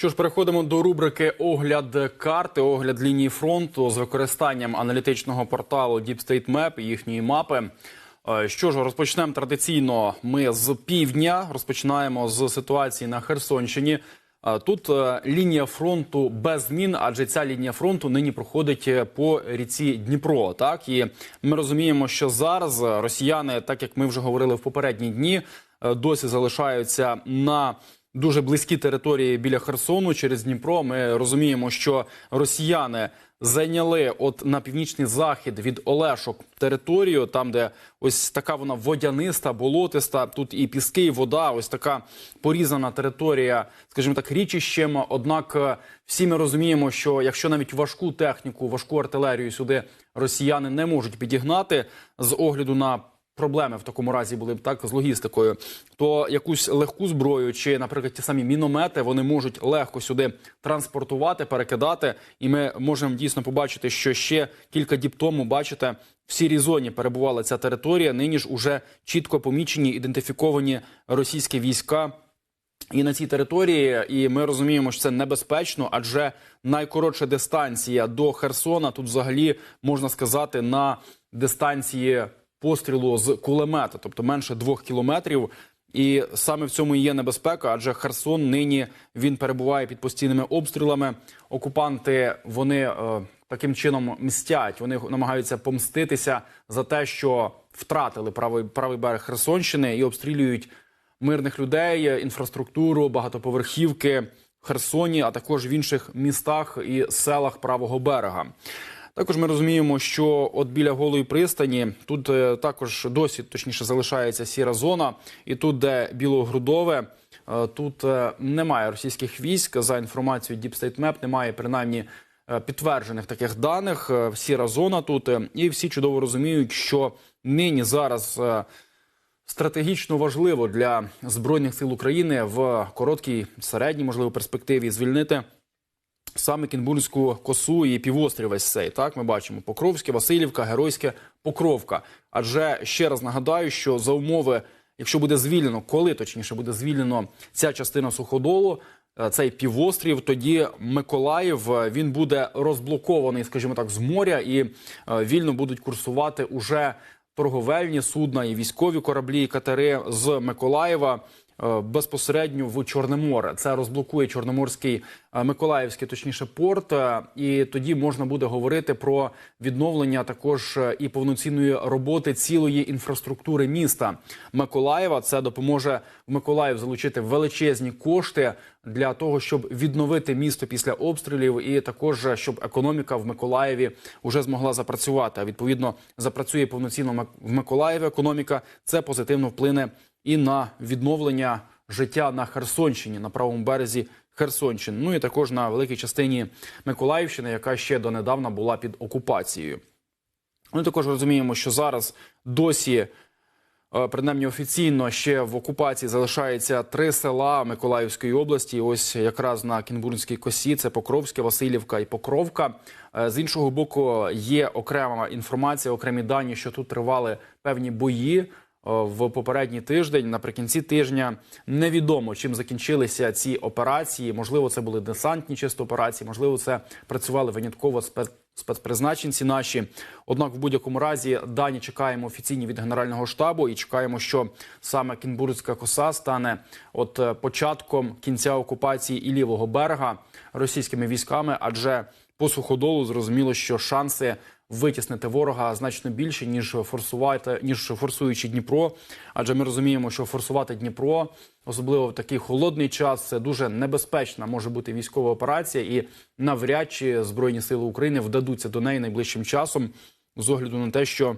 Що ж, переходимо до рубрики Огляд карти, огляд лінії фронту з використанням аналітичного порталу Deep State Map і їхньої мапи. Е, Що ж, розпочнемо традиційно. Ми з півдня розпочинаємо з ситуації на Херсонщині. Е, Тут е, лінія фронту без змін, адже ця лінія фронту нині проходить по ріці Дніпро. Так і ми розуміємо, що зараз росіяни, так як ми вже говорили в попередні дні, досі залишаються на дуже близькі території біля Херсону через Дніпро. Ми розуміємо, що росіяни зайняли от на північний захід від Олешок територію, там де ось така вона водяниста, болотиста. Тут і піски, і вода. Ось така порізана територія, скажімо так, річищем. Однак е, всі ми розуміємо, що якщо навіть важку техніку, важку артилерію сюди росіяни не можуть підігнати з огляду на проблеми в такому разі були б так з логістикою, то якусь легку зброю чи, наприклад, ті самі міномети вони можуть легко сюди транспортувати, перекидати. І ми можемо дійсно побачити, що ще кілька діб тому, бачите, в сірій зоні перебувала ця територія. Нині ж уже чітко помічені ідентифіковані російські війська. І на цій території, і ми розуміємо, що це небезпечно, адже найкоротша дистанція до Херсона тут взагалі можна сказати на дистанції пострілу з кулемета, тобто менше двох кілометрів. І саме в цьому і є небезпека, адже Херсон нині він перебуває під постійними обстрілами. Окупанти вони е, таким чином мстять. Вони намагаються помститися за те, що втратили правий правий берег Херсонщини і обстрілюють мирних людей, інфраструктуру, багатоповерхівки в Херсоні, а також в інших містах і селах правого берега. Також ми розуміємо, що от біля голої пристані тут е, також досі точніше залишається сіра зона, і тут, де білогрудове, е, тут е, немає російських військ. За інформацією Deep State Map немає принаймні підтверджених таких даних. Сіра зона тут, і всі чудово розуміють, що нині зараз. Стратегічно важливо для збройних сил України в короткій середній, можливо, перспективі звільнити саме Кінбурзьку косу і півострів весь цей. Так ми бачимо Покровське, Васильівка, Геройське, Покровка. Адже ще раз нагадаю, що за умови, якщо буде звільнено, коли точніше буде звільнено ця частина суходолу. е, Цей півострів, тоді Миколаїв е, він буде розблокований, скажімо так, з моря, і е, вільно будуть курсувати уже торговельні судна і військові кораблі і катери з Миколаєва безпосередньо в Чорне море. Це розблокує Чорноморський е, Миколаївський, точніше, порт. е, І тоді можна буде говорити про відновлення також е, і повноцінної роботи цілої інфраструктури міста Миколаєва. Це допоможе в Миколаїв залучити величезні кошти для того, щоб відновити місто після обстрілів, і також е, щоб економіка в Миколаєві вже змогла запрацювати. А відповідно запрацює повноцінно в Миколаєві економіка. Це позитивно вплине і на відновлення життя на Херсонщині, на правому березі Херсонщини. Ну і також на великій частині Миколаївщини, яка ще донедавна була під окупацією. Ми також розуміємо, що зараз досі. Е, Принаймні офіційно ще в окупації залишається три села Миколаївської області. Ось якраз на Кінбурнській косі це Покровське, Васильівка і Покровка. Е, З іншого боку, є окрема інформація, окремі дані, що тут тривали певні бої в попередній тиждень. Наприкінці тижня невідомо чим закінчилися ці операції. Можливо, це були десантні чисто операції, можливо, це працювали винятково спец спецпризначенці наші. Однак, в будь-якому разі, дані чекаємо офіційні від Генерального штабу і чекаємо, що саме Кінбурзька коса стане от е, початком кінця окупації і лівого берега російськими військами, адже по суходолу зрозуміло, що шанси витіснити ворога значно більше ніж форсувати, ніж форсуючи Дніпро. Адже ми розуміємо, що форсувати Дніпро, особливо в такий холодний час, це дуже небезпечна може бути військова операція, і навряд чи збройні сили України вдадуться до неї найближчим часом, з огляду на те, що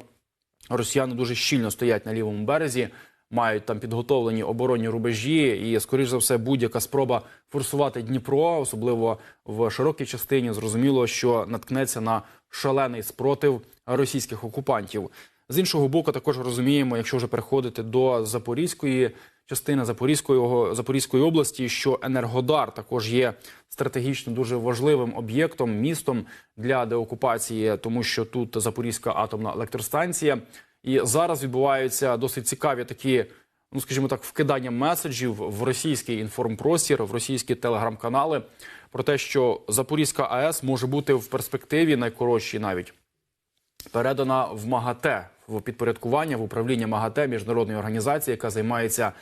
росіяни дуже щільно стоять на лівому березі. Мають там підготовлені оборонні рубежі, і скоріш за все, будь-яка спроба форсувати Дніпро, особливо в широкій частині, зрозуміло, що наткнеться на шалений спротив російських окупантів. З іншого боку, також розуміємо, якщо вже переходити до Запорізької частини Запорізької Запорізької області, що Енергодар також є стратегічно дуже важливим об'єктом, містом для деокупації, тому що тут Запорізька атомна електростанція. І зараз відбуваються досить цікаві такі ну скажімо так, вкидання меседжів в російський інформпростір, в російські телеграм-канали про те, що Запорізька АЕС може бути в перспективі найкоротшій навіть передана в МАГАТЕ в підпорядкування в управління МАГАТЕ міжнародної організації, яка займається е,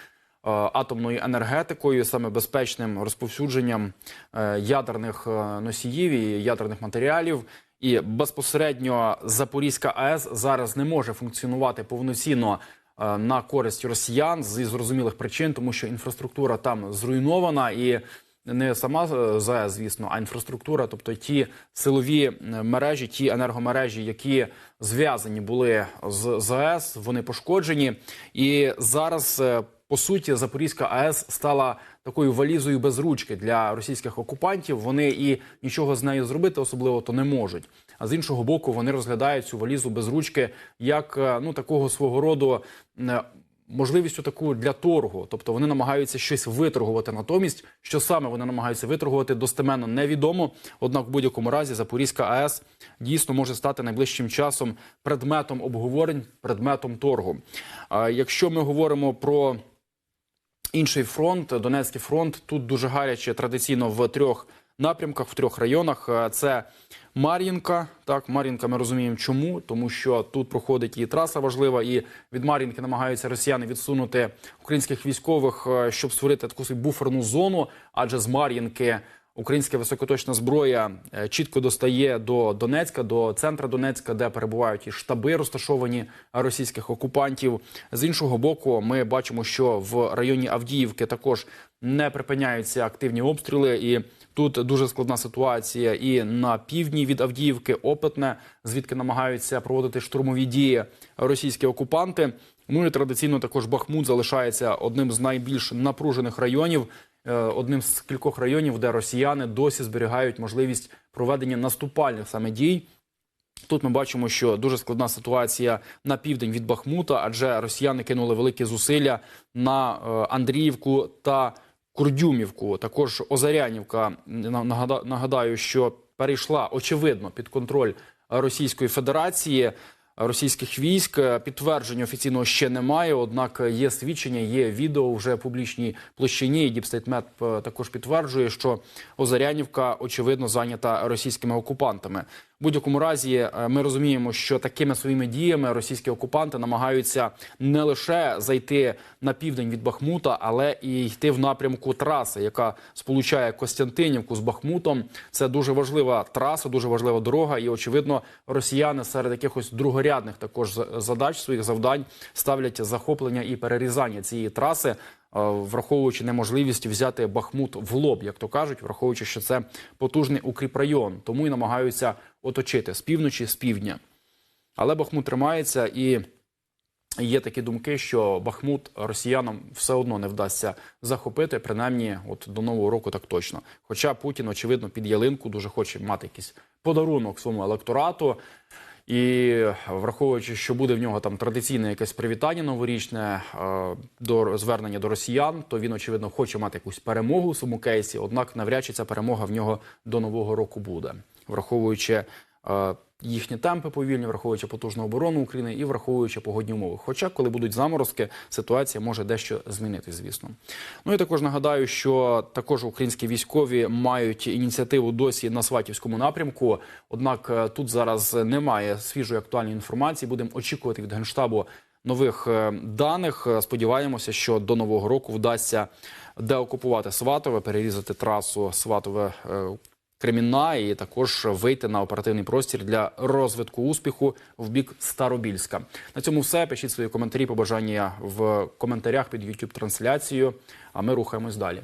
атомною енергетикою, саме безпечним розповсюдженням е, ядерних е, носіїв і ядерних матеріалів. І безпосередньо Запорізька АЕС зараз не може функціонувати повноцінно е, на користь росіян зі зрозумілих причин, тому що інфраструктура там зруйнована і не сама е, ЗАЕС, звісно, а інфраструктура, тобто ті силові е, мережі, ті енергомережі, які зв'язані були з ЗАЕС, вони пошкоджені. І зараз, по суті, Запорізька АЕС стала такою валізою без ручки для російських окупантів. Вони і нічого з нею зробити особливо то не можуть. А з іншого боку, вони розглядають цю валізу без ручки як е, ну такого свого роду. е, можливістю таку для торгу, тобто вони намагаються щось виторгувати. Натомість, що саме вони намагаються виторгувати, достеменно невідомо. Однак, в будь-якому разі, Запорізька АЕС дійсно може стати найближчим часом предметом обговорень, предметом торгу. Якщо ми говоримо про інший фронт, Донецький фронт, тут дуже гаряче традиційно в трьох напрямках, в трьох районах. Е, Це Мар'їнка. Так, Мар'їнка, ми розуміємо, чому, тому що тут проходить і траса важлива, і від Мар'їнки намагаються росіяни відсунути українських військових, е, щоб створити таку буферну зону, адже з Мар'їнки. Українська високоточна зброя е, чітко достає до Донецька, до центра Донецька, де перебувають і штаби розташовані російських окупантів. З іншого боку, ми бачимо, що в районі Авдіївки також не припиняються активні обстріли, і тут дуже складна ситуація. І на півдні від Авдіївки Опитне, звідки намагаються проводити штурмові дії російські окупанти. Ну і традиційно також Бахмут залишається одним з найбільш напружених районів одним з кількох районів, де росіяни досі зберігають можливість проведення наступальних саме дій. Тут ми бачимо, що дуже складна ситуація на південь від Бахмута, адже росіяни кинули великі зусилля на е, Андріївку та Курдюмівку. Також Озарянівка на- нагадаю, що перейшла очевидно під контроль Російської Федерації. Російських військ Е, підтвердження офіційного ще немає. Однак є свідчення, є відео вже в публічній площині. Діпстейтмет також підтверджує, що Озарянівка очевидно зайнята російськими окупантами. В будь-якому разі е, ми розуміємо, що такими своїми діями російські окупанти намагаються не лише зайти на південь від Бахмута, але і йти в напрямку траси, яка сполучає Костянтинівку з Бахмутом. Це дуже важлива траса, дуже важлива дорога. І очевидно, росіяни серед якихось другорядних також задач своїх завдань ставлять захоплення і перерізання цієї траси. е, Враховуючи неможливість взяти Бахмут в лоб, як то кажуть, враховуючи, що це потужний укріпрайон, тому і намагаються оточити з півночі, з півдня. Але Бахмут тримається, і є такі думки, що Бахмут росіянам все одно не вдасться захопити, принаймні, от до нового року так точно. Хоча Путін, очевидно, під ялинку дуже хоче мати якийсь подарунок своєму електорату. І враховуючи, що буде в нього там традиційне якесь привітання новорічне е, до звернення до росіян, то він очевидно хоче мати якусь перемогу в своєму кейсі. Однак, навряд чи ця перемога в нього до нового року буде, враховуючи е, їхні темпи повільні, враховуючи потужну оборону України і враховуючи погодні умови. Хоча, коли будуть заморозки, ситуація може дещо змінитись, звісно. Ну і також нагадаю, що також українські військові мають ініціативу досі на Сватівському напрямку. Однак е, тут зараз немає свіжої актуальної інформації. Будемо очікувати від генштабу нових е, даних. Е, Сподіваємося, що до нового року вдасться деокупувати Сватове, перерізати трасу Сватове. Кремінна і також вийти на оперативний простір для розвитку успіху в бік Старобільська. На цьому все. Пишіть свої коментарі, побажання в коментарях під youtube трансляцією. А ми рухаємось далі.